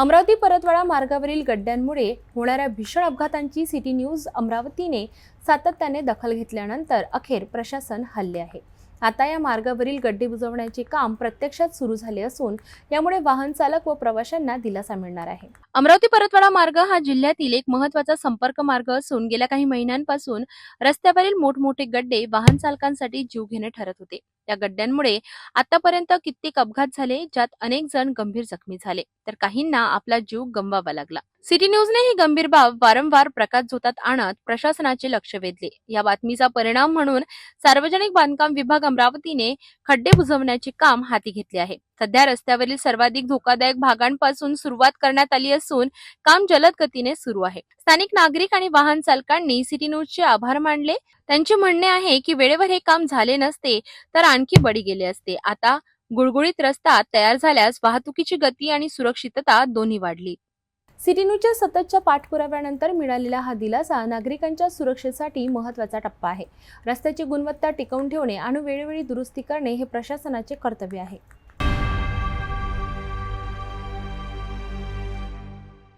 अमरावती परतवाडा मार्गावरील गड्ड्यांमुळे होणाऱ्या भीषण अपघातांची सिटी न्यूज अमरावतीने सातत्याने दखल घेतल्यानंतर अखेर प्रशासन हल्ले आहे. आता या मार्गावरील गड्डे बुजवण्याचे काम प्रत्यक्षात सुरू झाले असून यामुळे वाहन चालक व प्रवाशांना दिलासा मिळणार आहे. अमरावती परतवाडा मार्ग हा जिल्ह्यातील एक महत्त्वाचा संपर्क मार्ग असून गेल्या काही महिन्यांपासून रस्त्यावरील मोठमोठे गड्डे वाहन चालकांसाठी जीव घेणे ठरत होते. या गड्ड्यांमुळे आतापर्यंत कित्येक अपघात झाले ज्यात अनेक जण गंभीर जखमी झाले. तर काहींना आपला जीव गमवावा लागला. सिटी न्यूजने ही गंभीर बाब वारंवार प्रकाश झोतात आणत प्रशासनाचे लक्ष वेधले. या बातमीचा परिणाम म्हणून सार्वजनिक बांधकाम विभाग अमरावतीने खड्डे बुजवण्याचे काम हाती घेतले आहे. सध्या रस्त्यावरील सर्वाधिक धोकादायक भागांपासून सुरुवात करण्यात आली असून काम जलद गतीने सुरू आहे. स्थानिक नागरिक आणि वाहन चालकांनी सिटी न्यूजचे आभार मानले. त्यांचे म्हणणे आहे की वेळेवर हे काम झाले नसते तर आणखी बळी गेले असते. आता गुळगुळीत रस्ता तयार झाल्यास वाहतुकीची गती आणि सुरक्षितता दोन्ही वाढली. सिटी न्यूजच्या सततच्या पाठपुराव्यानंतर मिळालेला हा दिलासा नागरिकांच्या सुरक्षेसाठी महत्त्वाचा टप्पा आहे. रस्त्याची गुणवत्ता टिकवून ठेवणे आणि वेळोवेळी दुरुस्ती करणे हे प्रशासनाचे कर्तव्य आहे.